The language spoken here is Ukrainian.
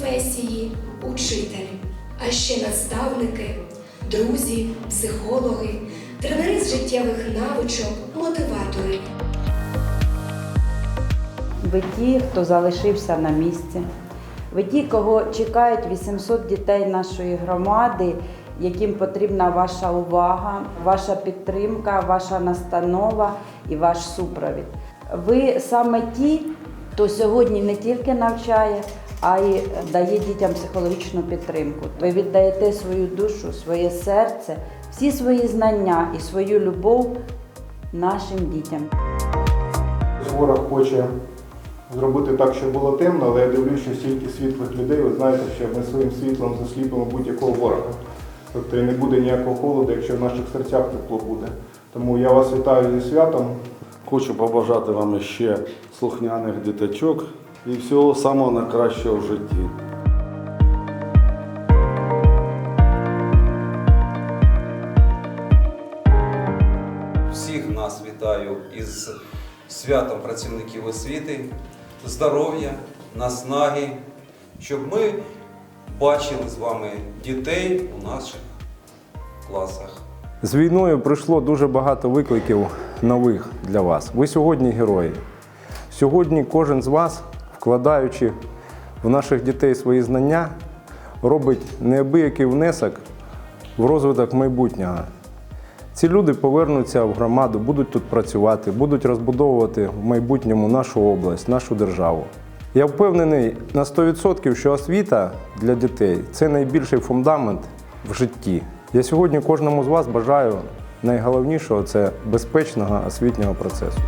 професії учитель, а ще наставники, друзі, психологи, тренери з життєвих навичок, мотиватори. Ви ті, хто залишився на місці. Ви ті, кого чекають 800 дітей нашої громади, яким потрібна ваша увага, ваша підтримка, ваша настанова і ваш супровід. Ви саме ті, хто сьогодні не тільки навчає, а й дає дітям психологічну підтримку. Ви віддаєте свою душу, своє серце, всі свої знання і свою любов нашим дітям. Ворог хоче зробити так, щоб було темно, але я дивлюся, що стільки світлих людей, ви знаєте, що ми своїм світлом засліпимо будь-якого ворога. Тобто не буде ніякого холоду, якщо в наших серцях тепло буде. Тому я вас вітаю зі святом. Хочу побажати вам ще слухняних діточок і всього самого найкращого в житті. Всіх нас вітаю із святом працівників освіти, здоров'я, наснаги, щоб ми бачили з вами дітей у наших класах. З війною прийшло дуже багато викликів нових для вас. Ви сьогодні герої. Сьогодні кожен з вас, вкладаючи в наших дітей свої знання, робить неабиякий внесок в розвиток майбутнього. Ці люди повернуться в громаду, будуть тут працювати, будуть розбудовувати в майбутньому нашу область, нашу державу. Я впевнений на 100%, що освіта для дітей це найбільший фундамент в житті. Я сьогодні кожному з вас бажаю найголовнішого це безпечного освітнього процесу.